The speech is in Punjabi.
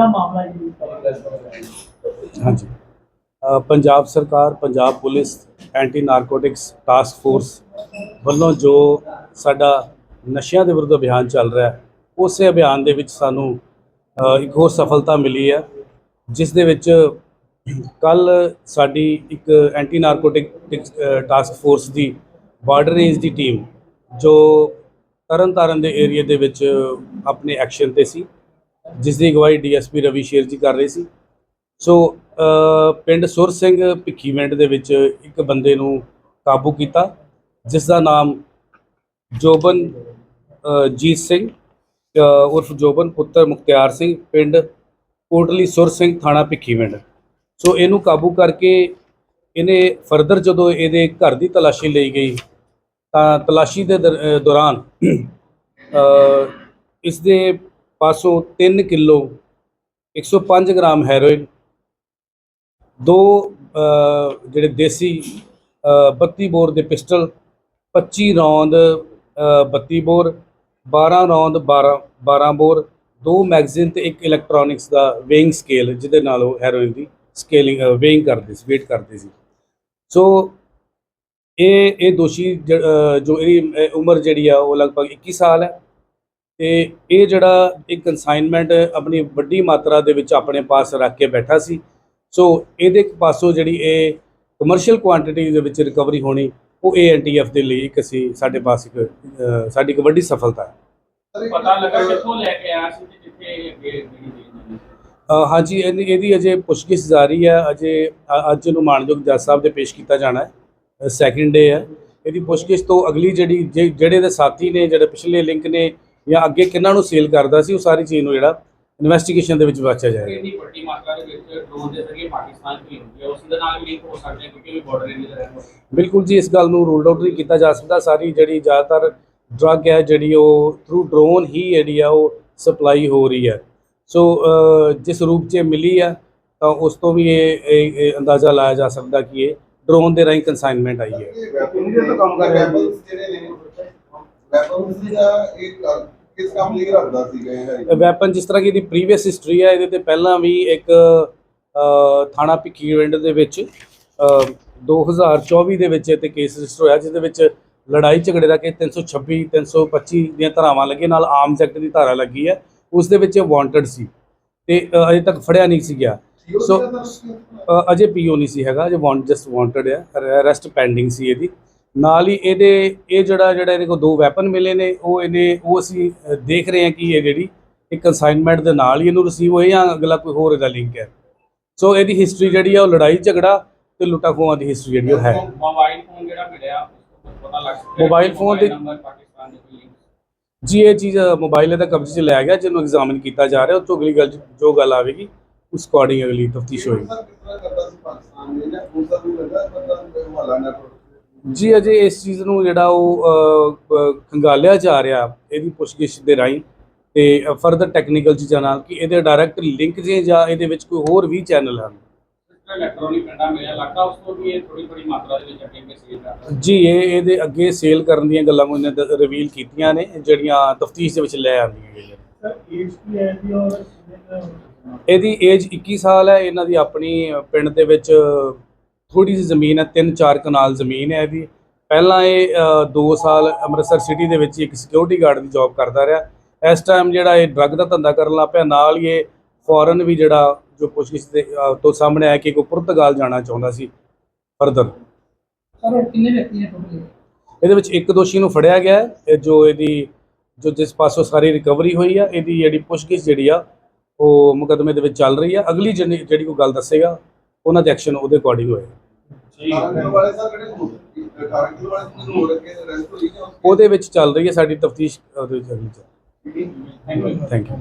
ਸਾਰਾ ਮਾਮਲਾ ਜੀ? ਹਾਂਜੀ। ਪੰਜਾਬ ਸਰਕਾਰ, Punjab police anti narcotics task force ਵੱਲੋਂ ਜੋ ਸਾਡਾ ਨਸ਼ਿਆਂ ਦੇ ਵਿਰੁੱਧ ਅਭਿਆਨ ਚੱਲ ਰਿਹਾ ਹੈ, ਉਸੇ ਅਭਿਆਨ ਦੇ ਵਿੱਚ ਸਾਨੂੰ ਇੱਕ ਹੋਰ ਸਫਲਤਾ ਮਿਲੀ ਹੈ, ਜਿਸ ਦੇ ਵਿੱਚ ਕੱਲ ਸਾਡੀ ਇੱਕ ਐਂਟੀ ਨਾਰਕੋਟਿਕ ਟਾਸਕ ਫੋਰਸ ਦੀ ਬਾਰਡਰ ਰੇਂਜ ਦੀ ਟੀਮ ਜੋ ਤਰਨਤਾਰਨ ਦੇ ਏਰੀਆ ਦੇ ਵਿੱਚ ਆਪਣੇ ਐਕਸ਼ਨ ਤੇ ਸੀ ਜਿਸ ਦੀ ਅਗਵਾਈ ਡੀਐਸਪੀ ਰਵੀ ਸ਼ੇਰ ਜੀ ਕਰ ਰਹੇ ਸੀ। ਸੋ ਪਿੰਡ ਸੁਰ ਸਿੰਘ ਭਿੱਖੀਵਿੰਡ ਦੇ ਵਿੱਚ ਇੱਕ ਬੰਦੇ ਨੂੰ ਕਾਬੂ ਕੀਤਾ ਜਿਸ ਦਾ ਨਾਮ ਜੋਬਨ ਜੀਤ ਸਿੰਘ ਉਰਫ ਜੋਬਨ ਪੁੱਤਰ ਮੁਖਤਿਆਰ ਸਿੰਘ ਪਿੰਡ ਕੋਟਲੀ ਸੁਰ ਸਿੰਘ ਥਾਣਾ ਭਿੱਖੀਵਿੰਡ ਸੋ ਇਹਨੂੰ ਕਾਬੂ ਕਰਕੇ ਇਹਨੇ ਫਰਦਰ ਜਦੋਂ ਇਹਦੇ ਘਰ ਦੀ ਤਲਾਸ਼ੀ ਲਈ ਗਈ ਤਾਂ ਤਲਾਸ਼ੀ ਦੇ ਦੌਰਾਨ ਅ, ਇਸ ਦੇ ਪਾਸੋਂ 3 ਕਿਲੋ 105 ਗ੍ਰਾਮ ਹੈਰੋਇਨ ਦੋ ਜਿਹੜੇ ਦੇਸੀ ਅ, 32 ਬੋਰ ਦੇ ਪਿਸਟਲ 25 ਰੌਂਦ ਅ, 32 ਬੋਰ 12 ਰੌਂਦ 12 12 ਬੋਰ ਦੋ ਮੈਗਜ਼ੀਨ ਤੇ ਇੱਕ ਇਲੈਕਟ੍ਰੋਨਿਕਸ ਦਾ ਵੇਇੰਗ ਸਕੇਲ ਜਿਹਦੇ ਨਾਲ ਉਹ ਹੈਰੋਇਨ ਦੀ ਸਕੇਲਿੰਗ ਵੇਇੰਗ ਕਰਦੇ ਸੀ ਵੇਟ ਕਰਦੇ ਸੀ। ਸੋ ਇਹ ਇਹ ਦੋਸ਼ੀ ਜ- ਜੋ ਇਹਦੀ ਉਮਰ ਜਿਹੜੀ ਆ ਉਹ ਲਗਭਗ 21 ਸਾਲ ਹੈ। ਤੇ ਇਹ ਜਿਹੜਾ ਇੱਕ ਕਨਸਾਈਨਮੈਂਟ ਆਪਣੀ ਵੱਡੀ ਮਾਤਰਾ ਦੇ ਵਿੱਚ ਆਪਣੇ ਪਾਸ ਰੱਖ ਕੇ ਬੈਠਾ ਸੀ। ਸੋ ਇਹਦੇ ਇੱਕ ਪਾਸੋਂ ਜਿਹੜੀ ਇਹ ਕਮਰਸ਼ੀਅਲ ਕੁਆਂਟੀਟੀ ਦੇ ਵਿੱਚ ਰਿਕਵਰੀ ਹੋਣੀ ਉਹ ਏਐਨਟੀਐਫ ਦੇ ਲਈ ਇੱਕ ਅਸੀਂ ਸਾਡੇ ਪਾਸ ਇੱਕ ਸਾਡੀ ਇੱਕ ਵੱਡੀ ਸਫਲਤਾ ਹੈ। ਪਤਾ ਲੱਗਾ ਕਿੱਥੋਂ ਲੈ ਕੇ ਆਇਆ ਸੀ ਤੇ ਜਿੱਥੇ ਇਹ ਅੱਗੇ ਹਾਂਜੀ ਇਹਦੀ ਇਹਦੀ ਅਜੇ ਪੁੱਛਗਿੱਛ ਜਾਰੀ ਹੈ। ਅਜੇ ਅੱਜ ਨੂੰ ਮਾਨਯੋਗ ਜੱਜ ਸਾਹਿਬ ਦੇ ਪੇਸ਼ ਕੀਤਾ ਜਾਣਾ ਹੈ। ਸੈਕਿੰਡ ਡੇ ਹੈ। ਇਹਦੀ ਪੁੱਛਗਿੱਛ ਤੋਂ ਅਗਲੀ ਜਿਹੜੀ ਜੇ- ਜਿਹੜੇ ਦੇ ਸਾਥੀ ਨੇ ਜਿਹੜੇ ਪਿਛਲੇ ਲਿੰਕ ਨੇ ਜਾਂ ਅੱਗੇ ਕਿਹਨਾਂ ਨੂੰ ਸੇਲ ਕਰਦਾ ਸੀ ਉਹ ਸਾਰੀ ਚੀਜ਼ ਨੂੰ ਜਿਹੜਾ ਇਨਵੈਸਟੀਗੇਸ਼ਨ ਦੇ ਵਿੱਚ ਵਾਚਿਆ ਜਾਏਗਾ। ਇੰਨੀ ਵੱਡੀ ਮਾਤਰਾ ਦੇ ਵਿੱਚ ਡਰੋਨ ਦੇ ਜ਼ਰੀਏ ਪਾਕਿਸਤਾਨ ਦੀ ਹੁੰਦੀ ਹੈ ਉਸ ਦੇ ਨਾਲ ਵੀ ਲਿੰਕ ਹੋ ਸਕਦੇ ਕਿਉਂਕਿ ਵੀ ਬਾਰਡਰ ਏਰੀਆ ਦਾ ਰਹਿਣ ਵਾਲਾ ਬਿਲਕੁਲ ਜੀ ਇਸ ਗੱਲ ਨੂੰ ਰੂਲ ਆਊਟ ਨਹੀਂ ਕੀਤਾ ਜਾ ਸਕਦਾ। ਸਾਰੀ ਜਿਹੜੀ ਜ਼ਿਆਦਾਤਰ ਡਰੱਗ ਹੈ ਜਿਹੜੀ ਉਹ ਥਰੂ ਡਰੋਨ ਹੀ ਜਿਹੜੀ ਆ ਉਹ ਸਪਲਾਈ ਹੋ ਰਹੀ ਹੈ। ਸੋ ਜਿਸ ਰੂਪ 'ਚ ਮਿਲੀ ਹੈ ਤਾਂ ਉਸ ਤੋਂ ਵੀ ਇਹ ਅੰਦਾਜ਼ਾ ਲਾਇਆ ਜਾ ਸਕਦਾ ਕਿ ਇਹ ਡਰੋਨ ਦੇ ਰਾਹੀਂ ਕਨਸਾਈਨਮੈਂਟ ਆਈ ਹੈ। ਵੈਪਨ ਦੇ ਕੰਮ ਕਰ ਰਿਹਾ ਜਿਹੜੇ ਨੇ ਵੈਪਨ ਦੀ ਦਾ ਇੱਕ ਕਿਸ ਕੰਮ ਲਈ ਰੱਖਦਾ ਸੀਗਾ ਇਹ ਹਰੀ ਵੈਪਨ ਜਿਸ ਤਰ੍ਹਾਂ ਕਿ ਇਹਦੀ ਪ੍ਰੀਵੀਅਸ ਹਿਸਟਰੀ ਹੈ ਇਹਦੇ ਤੇ ਪਹਿਲਾਂ ਵੀ ਇੱਕ ਥਾਣਾ ਭਿੱਖੀਵਿੰਡ ਦੇ ਵਿੱਚ ਅ, 2024 ਦੇ ਵਿੱਚ ਇਹ ਤੇ ਕੇਸ ਰਜਿਸਟਰ ਹੋਇਆ ਜਿਸ ਦੇ ਵਿੱਚ ਲੜਾਈ ਝਗੜੇ ਦਾ ਕਿ 326 325 ਦੀਆਂ ਧਾਰਾਵਾਂ ਲੱਗੇ ਨਾਲ ਆਰਮਸ ਐਕਟ ਦੀ ਧਾਰਾ ਲੱਗੀ ਹੈ ਉਸ ਦੇ ਵਿੱਚ ਵਾਂਟਡ ਸੀ ਤੇ ਅਜੇ ਤੱਕ ਫੜਿਆ ਨਹੀਂ ਸੀ ਗਿਆ। ਸੋ? ਅਜੇ ਪੀਓ ਨਹੀਂ ਸੀ ਹੈਗਾ ਅਜੇ ਵਾਂਟ ਜਸਟ ਵਾਂਟਡ ਹੈ ਅਰੈਸਟ ਪੈਂਡਿੰਗ ਸੀ ਇਹਦੀ। ਨਾਲ ਹੀ ਇਹਦੇ ਇਹ ਜਿਹੜਾ ਜਿਹੜਾ ਇਹਦੇ ਕੋਲ ਦੋ ਵੈਪਨ ਮਿਲੇ ਨੇ ਉਹ ਇਹਨੇ ਉਹ ਅਸੀਂ ਦੇਖ ਰਹੇ ਹਾਂ ਕਿ ਇਹ ਜਿਹੜੀ ਇੱਕ ਕਨਸਾਈਨਮੈਂਟ ਦੇ ਨਾਲ ਹੀ ਇਹਨੂੰ ਰਿਸੀਵ ਹੋਏ ਜਾਂ ਅਗਲਾ ਕੋਈ ਹੋਰ ਇਹਦਾ ਲਿੰਕ ਹੈ। ਸੋ ਇਹਦੀ ਹਿਸਟਰੀ ਜਿਹੜੀ ਆ ਉਹ ਲੜਾਈ ਝਗੜਾ ਤੇ ਲੁੱਟਾਂ ਖੋਹਾਂ ਦੀ ਹਿਸਟਰੀ ਜਿਹੜੀ ਉਹ ਹੈ। ਮੋਬਾਈਲ ਫੋਨ ਜਿਹੜਾ ਮਿਲਿਆ ਪਤਾ ਲੱਗ ਸਕਦਾ Mobile phone ਦੇ- ਦੇ ਜੀ ਇਹ ਚੀਜ਼ ਮੋਬਾਈਲ ਇਹਦਾ ਕਬਜ਼ੇ 'ਚ ਲਿਆ ਗਿਆ ਜਿਹਨੂੰ ਐਗਜ਼ਾਮਿਨ ਕੀਤਾ ਜਾ ਰਿਹਾ ਉਹ ਤੋਂ ਅਗਲੀ ਗੱਲ ਜੋ ਗੱਲ ਆਵੇਗੀ ਉਸ ਅਕੋਰਡਿੰਗ ਅਗਲੀ ਤਫਤੀਸ਼ ਹੋਏਗੀ। ਜਾਂ ਨਾ ਅਜੇ ਇਸ ਚੀਜ਼ ਨੂੰ ਜਿਹੜਾ ਉਹ ਖੰਗਾਲਿਆ ਜਾ ਰਿਹਾ ਇਹਦੀ ਪੁੱਛਗਿੱਛ ਦੇ ਰਾਹੀਂ ਤੇ ਫਰਦਰ ਟੈਕਨੀਕਲ ਚੀਜ਼ਾਂ ਨਾਲ ਕਿ ਇਹਦੇ ਡਾਇਰੈਕਟ ਲਿੰਕ ਜੇ ਜਾਂ ਇਹਦੇ ਵਿੱਚ ਕੋਈ ਹੋਰ ਵੀ ਚੈਨਲ ਹਨ। ਇਲੈਕਟ੍ਰੋਨਿਕ ਡੰਡਾ ਮਿਲਿਆ ਲੱਗਦਾ ਉਸ ਤੋਂ ਵੀ ਇਹ ਥੋੜੀ ਥੋੜੀ ਮਾਤਰਾ ਦੇ ਵਿੱਚ ਅੱਗੇ ਕੇ ਸੇਲ ਕਰਦਾ ਜੀ ਇਹ ਇਹਦੇ ਅੱਗੇ ਸੇਲ ਕਰਨ ਦੀਆਂ ਗੱਲਾਂ ਉਹਨੇ ਰਿਵੀਲ ਕੀਤੀਆਂ ਨੇ ਜਿਹੜੀਆਂ ਤਫਤੀਸ਼ ਦੇ ਵਿੱਚ ਲੈ ਆਉਂਦੀਆਂ ਗਈਆਂ ਸਰ ਏਜ ਕੀ ਹੈ ਜੀ ਔਰ ਇਹਦੀ ਏਜ 21 ਸਾਲ ਹੈ ਇਹਨਾਂ ਦੀ ਆਪਣੀ ਪਿੰਡ ਦੇ ਵਿੱਚ ਥੋੜੀ ਜਿਹੀ ਜ਼ਮੀਨ ਹੈ 3-4 ਕਨਾਲ ਜ਼ਮੀਨ ਹੈ ਇਹਦੀ। ਪਹਿਲਾਂ ਇਹ 2 ਸਾਲ ਅੰਮ੍ਰਿਤਸਰ ਸਿਟੀ ਦੇ ਵਿੱਚ ਇੱਕ ਸਿਕਿਉਰਿਟੀ ਗਾਰਡ ਦੀ ਜੌਬ ਕਰਦਾ ਰਿਹਾ। ਇਸ ਟਾਈਮ ਜਿਹੜਾ ਇਹ ਡਰੱਗ ਦਾ ਧੰਦਾ ਕਰਨ ਲੱਗ ਪਿਆ ਨਾਲ ਹੀ ਇਹ ਫੋਰਨ ਵੀ ਜਿਹੜਾ ਜੋ ਪੁੱਛਗਿੱਛ ਦੇ ਤੋਂ ਸਾਹਮਣੇ ਆਇਆ ਕਿ ਕੋਈ ਪੁਰਤਗਾਲ ਜਾਣਾ ਚਾਹੁੰਦਾ ਸੀ ਫਰਦਰ ਸਰ ਹੋਰ ਕਿੰਨੇ ਵਿਅਕਤੀ ਨੇ ਟੋਟਲ ਇਹਦੇ ਵਿੱਚ ਇੱਕ ਦੋਸ਼ੀ ਨੂੰ ਫੜਿਆ ਗਿਆ ਜੋ ਇਹਦੀ ਜੋ ਜਿਸ ਪਾਸੋਂ ਸਾਰੀ ਰਿਕਵਰੀ ਹੋਈ ਆ ਇਹਦੀ ਜਿਹੜੀ ਪੁੱਛਗਿੱਛ ਜਿਹੜੀ ਆ ਉਹ ਮੁਕੱਦਮੇ ਦੇ ਵਿੱਚ ਚੱਲ ਰਹੀ ਆ। ਅਗਲੀ ਜਿਹੜੀ ਜਿਹੜੀ ਕੋਈ ਗੱਲ ਦੱਸੇਗਾ ਉਹਨਾਂ ਦੇ ਐਕਸ਼ਨ ਉਹਦੇ ਅਕੋਰਡਿੰਗ ਹੋਏਗਾ 18 ਕਿਲੋ ਵਾਲੇ ਸਰ ਕਿਹੜੇ ਨੂੰ 18 ਕਿਲੋ ਵਾਲੇ ਨੂੰ ਹੋ ਕੇ ਰੈਸਟ ਹੋਈ ਜਾਂ ਉਹਦੇ ਵਿੱਚ ਚੱਲ ਰਹੀ ਹੈ ਸਾਡੀ ਤਫਤੀਸ਼ ਉਹਦੇ ਵਿੱਚ ਚੱਲ ਠੀਕ ਹੈ। Thank you thank you